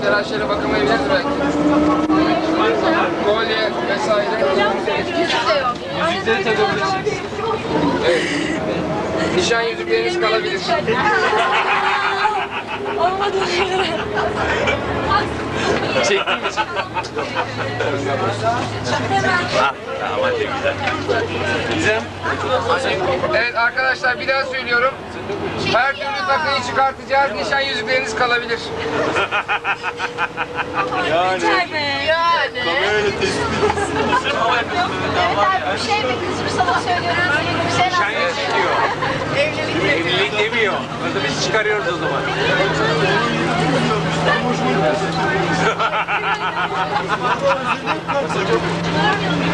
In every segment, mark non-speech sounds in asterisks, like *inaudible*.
telaşları bakamayabiliriz belki. Kolye vesaire. Yüzükleri takabilirsiniz. Evet. Nişan yüzükleriniz kalabilir. Olmadı. Çektin mi? Evet arkadaşlar bir daha söylüyorum. Her türlü takıyı çıkartacağız. Nişan yüzükleriniz kalabilir. Be. *laughs* Yani. Öyle tespit. Evet abi bir şey mi kızım sana söylüyorum. Bir şey Nişan yüzük diyor. *laughs* Evlilik Evlilik demiyor. Orada biz çıkarıyoruz o zaman. *laughs*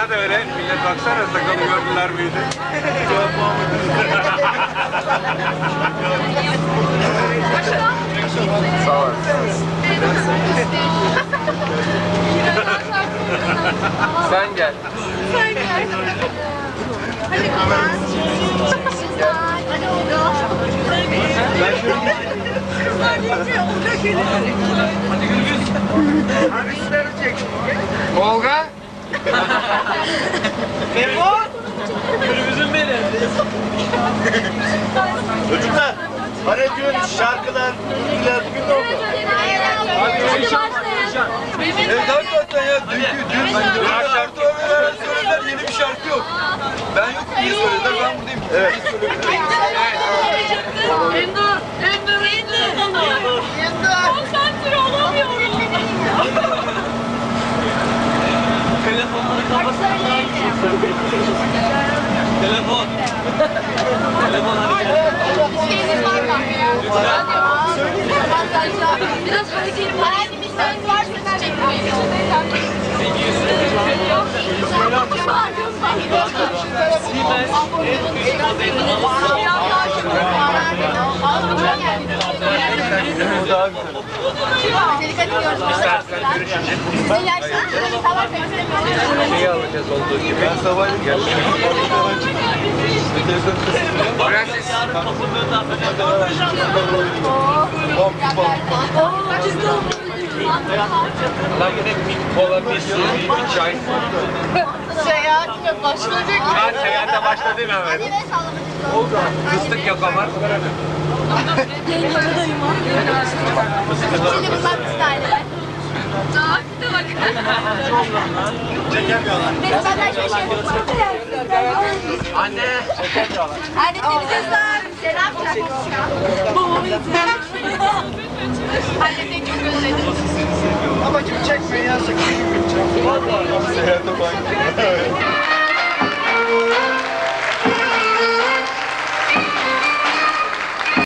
Bana da öyle. Millet baksana sakalı gördüler büyüdü. Sağ olun. Sen gel. Olga. Çocuklar hani diyorsun şarkılar, türküler bugün ne oldu? Evet hakikaten ya. Dünkü dün dün. Akşam söylediler yeni bir şarkı yok. Ben yokum. Diye söylediler ben buradayım. Evet. Telefon. Telefon hadi gel. Biraz hareketli. Hayalimiz varsa çekmeyin. Bu daha güzel. Sizin yaşlarınız sabah bekliyorum. Şeyi alacağız olduğu gibi. Ben bom. Allah yine bir kola, bir su, bir, çay. Seyahatine başladık. Ha seyahate. Yine sallamak Fıstık yok ama. Yayın yanındayım ha. Şimdi bunlar kız Abi de bak. Çekemiyorlar. Benim Anne. Çekemiyorlar. Anne temizliyoruz abi. Selam çarpmışsın. Babamı. Anne pek çok özledim. Ama kim çekmiyor ya? Kim çekmiyor? Vallahi. Seyahat bak.